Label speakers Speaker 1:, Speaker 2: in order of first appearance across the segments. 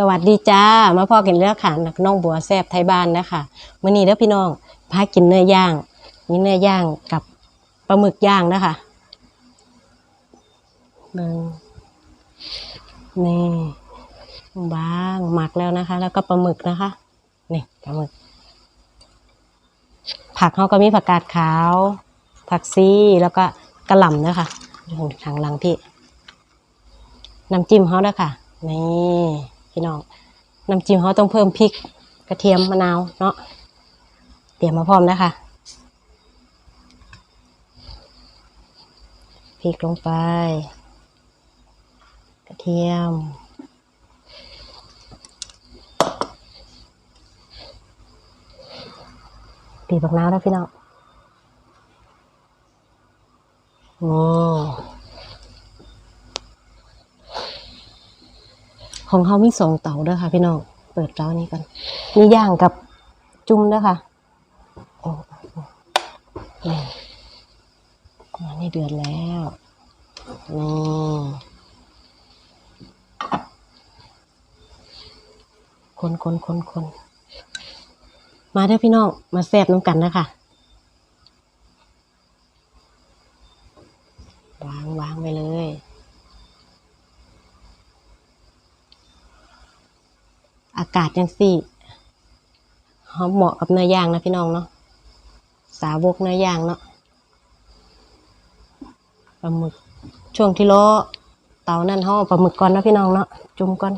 Speaker 1: สวัสดีจ้ามาพ่อกินเลือกขานกับน้องบัวแซบไทยบ้านนะคะมื้อนี้เด้อพี่น้องพากินเนื้อย่างมีเนื้อย่างกับปลาหมึกย่างนะคะเบิ่งนี่บางหมักแล้วนะคะ แล้วก็ปลาหมึกนะคะนี่ปลาหมึก ผักเขาก็มีผักกาดขาว ผักซีแล้วก็กระหล่ำนะคะอยู่ทางหลังพี่น้ำจิ้มเขาด้วยค่ะนี่ พี่น้องน้ำจิ้มเขาต้องเพิ่มพริกกระเทียมมะนาวเนาะเตรียมมาพร้อมนะคะพริกลงไป กระเทียม ปีบักน้าวแล้วพี่น้องโอ้ ของเขามีสองเตาด้วยค่ะพี่น้อง เปิดเตานี้กันมีย่างกับจุ่มด้วยค่ะโอ้โอ้นี่นี่เดือดแล้วนี่คนคนคนคนมาเด้อพี่น้อง มาแซ่บน้ำกันนะคะวางวางไปเลย อากาศยังสี่หอมเหมาะกับเนื้อย่างนะพี่น้องเนาะสาวกเนื้อย่างเนาะปลาหมึกช่วงที่ล้อเตานั่นห่อาปลาหมึกก่อนนะพี่น้องเนาะจุ่มก่อน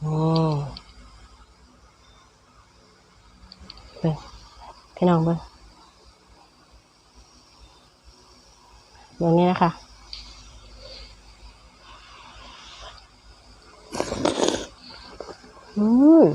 Speaker 1: อืมเบิ่งพี่น้องเบิ่งเบิ่งนี้นะคะ อืม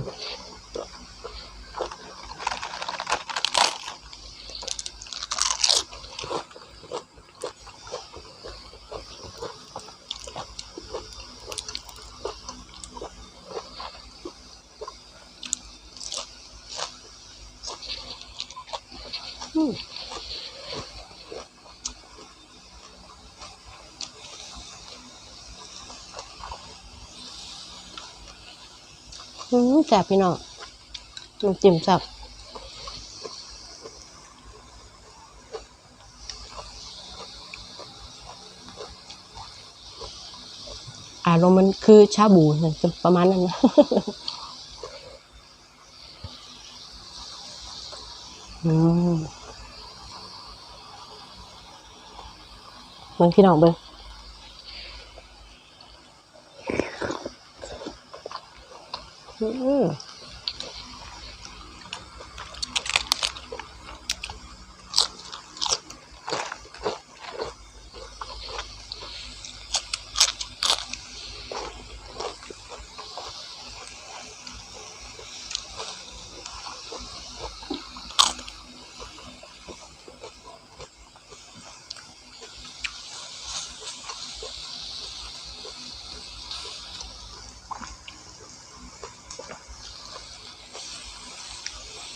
Speaker 1: อืม แซ่บพี่น้องน้ำจิ้มแซ่บอารมณ์มันคือชาบูนะประมาณนั้นนะอืมเบิ่งพี่น้องเบิ่ง อื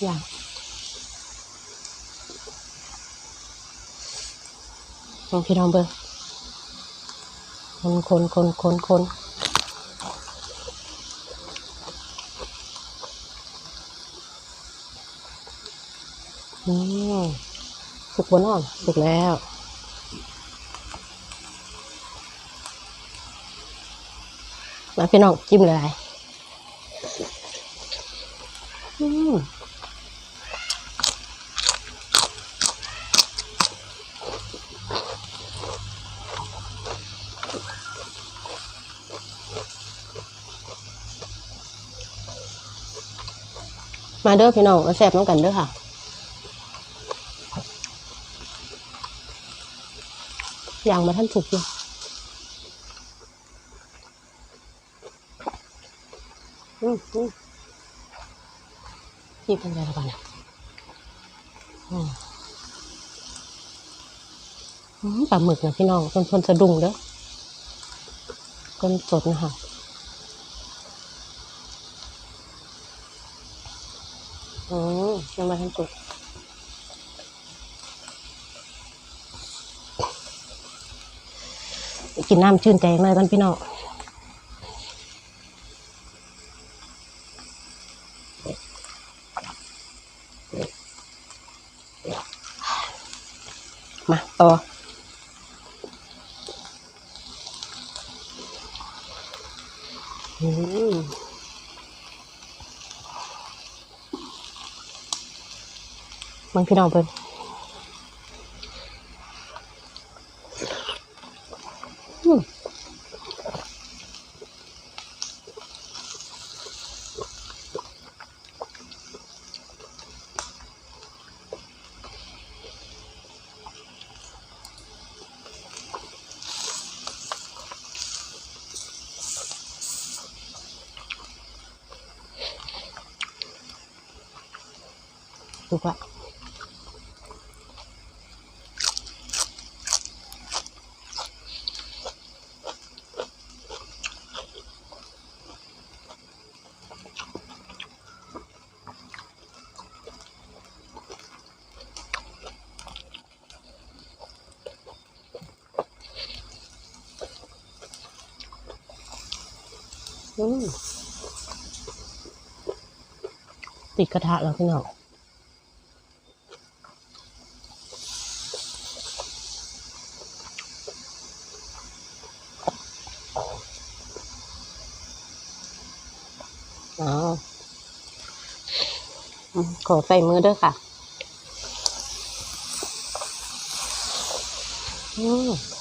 Speaker 1: อย่างลองพี่น้องเบิ่งคนคนคนคนคนอืมสุกบนอ่อนสุกแล้วมาพี่น้องจิ้มเลยอืม มาเด้อพี่น้องมาแซ่บน้องกันเด้อค่ะอย่างมาท่านสุกอยู่อืมอืมพี่เป็นไงละกันอะอืมอืมปลาหมึกนะพี่น้องคนคนสะดุ้งเด้อคนสดนะคะ อืม ยังมาทันสุดกินน้ำชื่นใจมากกันพี่น้องมาต่อม มึงพี่น้องเพิ่นอืมดูว่ ติดกระทะแล้วพี่น้องอ๋อขอใส่มือด้วยค่ะ อืม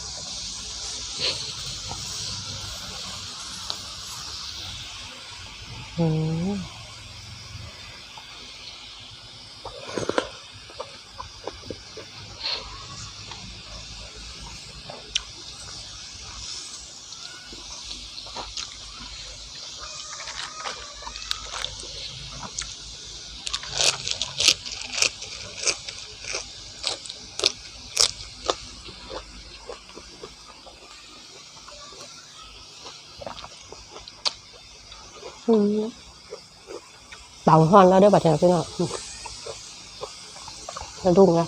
Speaker 1: อื เต่าห้อนแล้วเด้อบัดเจ้าพี่น้องอืมแล้วดุ้งนะ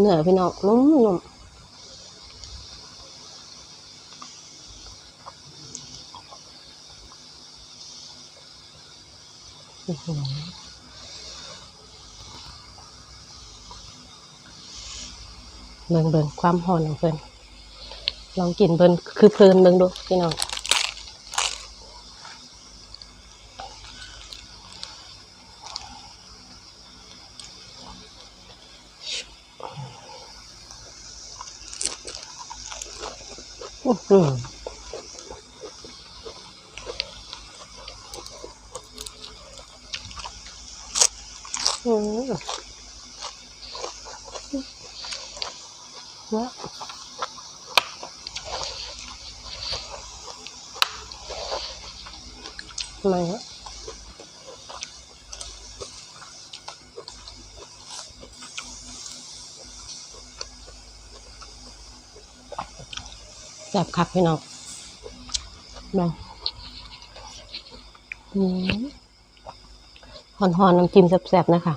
Speaker 1: เหนือพี่น้องนุ่มนุ่มเบิ่งเบิ่งความหอนของเพิ่นลองกินเบิ่งคือเพลินเบิ่งดูพี่น้อง อื้อหืออืมว้าทำไมฮะ แซ่บคักพี่น้องลองหอนๆน้ำจิ้มแซ่บๆนะคะ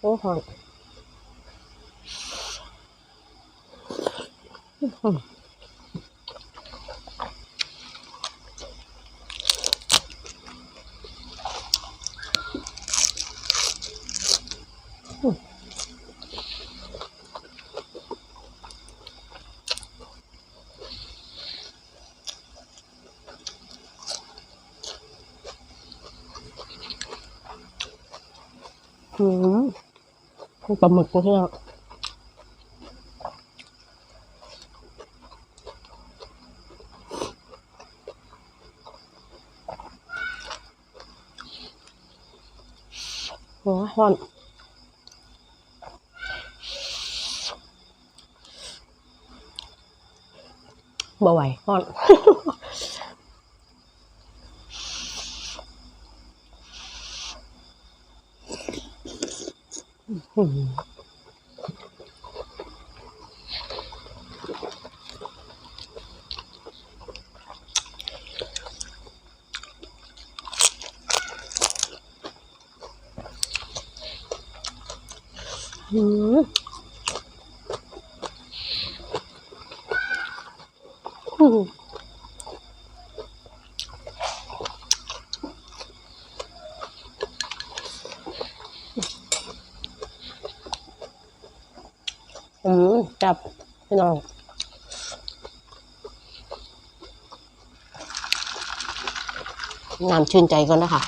Speaker 1: โอ้หอน อื้อหืออืมปลาหมึกนี่เราโอ้ยร้อนบ่ไหวร้อน อืมอืมอืม อืม จับพี่น้องน้ำชื่นใจก่อนนะคะ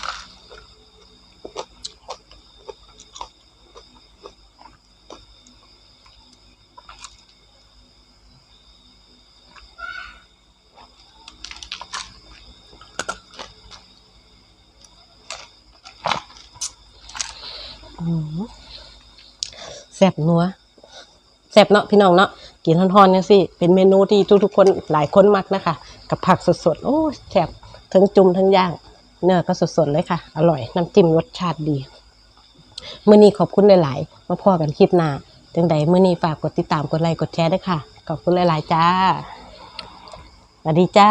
Speaker 1: แซ่บนัว ซ่บเนาะพี่น้องเนาะกินทอนๆเนี่ยสิเป็นเมนูที่ทุกๆคนหลายคนมักนะคะ กับผักสดๆโอ้แซ่บทั้งจุ่มทั้งย่างเนื้อก็สดๆเลยค่ะ อร่อยน้ำจิ้มรสชาติดีมื้อนี้ขอบคุณหลายๆมาพอกันคลิปหน้าจังใดมื้อนี้ฝากกดติดตามกดไลค์กดแชร์ด้วยค่ะ ขอบคุณหลายๆจ้าสวัสดีจ้า